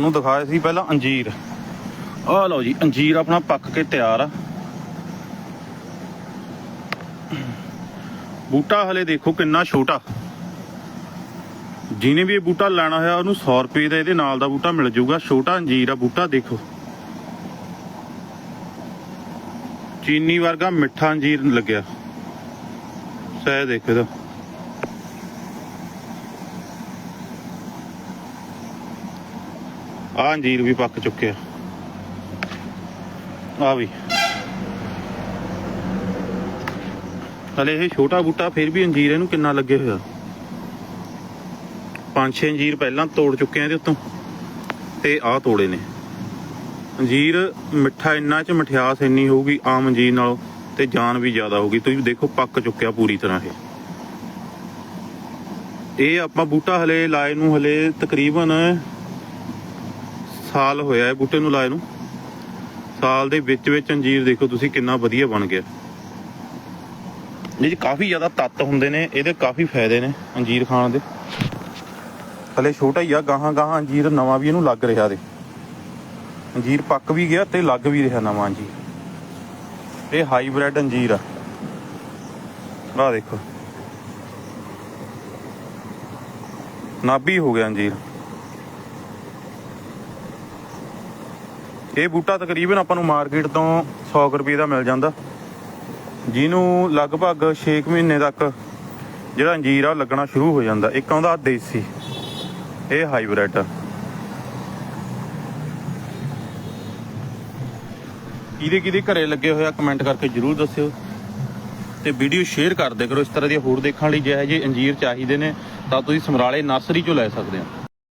ਤੁਹਾਨੂੰ ਦਿਖਾਇਆ ਸੀ ਪਹਿਲਾਂ ਅੰਜੀਰ। ਆਹ ਲਓ ਜੀ, ਅੰਜੀਰ ਆਪਣਾ ਪੱਕ ਕੇ ਤਿਆਰ ਆ। ਬੂਟਾ ਹਲੇ ਦੇਖੋ ਕਿੰਨਾ ਛੋਟਾ। ਜਿਹਨੇ ਵੀ ਇਹ ਬੂਟਾ ਲੈਣਾ ਹੋਇਆ, ਉਹਨੂੰ 100 ਰੁਪਏ ਦਾ ਇਹਦੇ ਨਾਲ ਦਾ ਬੂਟਾ ਮਿਲ ਜਾਊਗਾ। ਛੋਟਾ ਅੰਜੀਰ ਆ ਬੂਟਾ, ਦੇਖੋ। ਚੀਨੀ ਵਰਗਾ ਮਿੱਠਾ ਅੰਜੀਰ ਲੱਗਿਆ। ਸਹਿ ਦੇਖੋ ਇਹਦਾ। ਆ ਅੰਜੀਰ ਵੀ ਪੱਕ ਚੁੱਕਿਆ ਆ ਵੀ। ਹਲੇ ਇਹ ਛੋਟਾ ਬੂਟਾ ਫਿਰ ਵੀ ਅੰਜੀਰ ਇਹਨੂੰ ਕਿੰਨਾ ਲੱਗੇ ਹੋਇਆ? ਪੰਜ ਛੇ ਅੰਜੀਰ ਪਹਿਲਾਂ ਤੋੜ ਚੁੱਕੇ ਆ ਇਹਦੇ ਉੱਤੋਂ। ਤੇ ਆਹ ਤੋੜੇ ਨੇ। ਅੰਜੀਰ ਮਿੱਠਾ ਇੰਨਾ ਚ ਮਠਿਆਸ ਇੰਨੀ ਹੋਊਗੀ ਆਮ ਅੰਜੀਰ ਨਾਲੋਂ ਤੇ ਜਾਨ ਵੀ ਜ਼ਿਆਦਾ ਹੋਊਗੀ। ਤੁਸੀਂ ਦੇਖੋ ਪੱਕ ਚੁੱਕਿਆ ਪੂਰੀ ਤਰ੍ਹਾਂ ਇਹ। ਇਹ ਆਪਾਂ ਬੂਟਾ ਹਲੇ ਲਾਏ ਨੂੰ ਹਲੇ ਤਕਰੀਬਨ ਸਾਲ ਹੋਇਆ ਹੈ ਬੂਟੇ ਨੂੰ ਲਾਏ ਨੂੰ। ਸਾਲ ਦੇ ਵਿੱਚ ਵਿੱਚ ਅੰਜੀਰ ਦੇਖੋ ਤੁਸੀਂ ਕਿੰਨਾ ਵਧੀਆ ਬਣ ਗਿਆ। ਇਹ ਕਾਫੀ ਜ਼ਿਆਦਾ ਤੱਤ ਹੁੰਦੇ ਨੇ, ਇਹਦੇ ਕਾਫੀ ਫਾਇਦੇ ਨੇ ਅੰਜੀਰ ਖਾਣ ਦੇ। ਹਲੇ ਛੋਟਾ ਹੀ ਆ, ਗਾਹਾਂ ਗਾਹਾਂ ਅੰਜੀਰ ਨਵਾਂ ਵੀ ਇਹਨੂੰ ਲੱਗ ਰਿਹਾ ਦੇ। ਅੰਜੀਰ ਪੱਕ ਵੀ ਗਿਆ ਤੇ ਲੱਗ ਵੀ ਰਿਹਾ ਨਵਾਂ ਅੰਜੀਰ। ਇਹ ਹਾਈਬ੍ਰਿਡ ਅੰਜੀਰ ਆ। ਆਹ ਦੇਖੋ। ਨਾਭੀ ਹੋ ਗਿਆ ਅੰਜੀਰ। ਇਹ ਬੂਟਾ ਤਕਰੀਬਨ ਆਪਾਂ ਨੂੰ ਮਾਰਕੀਟ ਤੋਂ 100 ਕੁ ਰੁਪਏ ਦਾ ਮਿਲ ਜਾਂਦਾ। ਜਿਹਨੂੰ ਲਗਭਗ 6 ਮਹੀਨੇ ਤੱਕ ਜਿਹੜਾ ਅੰਜੀਰ ਆ ਉਹ ਲੱਗਣਾ ਸ਼ੁਰੂ ਹੋ ਜਾਂਦਾ। ਇੱਕ ਆਉਂਦਾ ਦੇਸੀ। ਇਹ ਹਾਈਬ੍ਰਿਡ। ਕਿਹਦੇ ਕਿਹਦੇ ਘਰੇ ਲੱਗੇ ਹੋਇਆ ਕਮੈਂਟ ਕਰਕੇ ਜਰੂਰ ਦੱਸਿਓ। ਤੇ ਵੀਡੀਓ ਸ਼ੇਅਰ ਕਰਦੇ ਕਰੋ। ਇਸ ਤਰ੍ਹਾਂ ਦੀਆਂ ਹੋਰ ਦੇਖਣ ਲਈ ਜਿਹੇ ਜਿਹੇ ਅੰਜੀਰ ਚਾਹੀਦੇ ਨੇ, ਤਾਂ ਤੁਸੀਂ ਸਮਰਾਲੇ ਨਰਸਰੀ ਚੋਂ ਲੈ ਸਕਦੇ ਹੋ।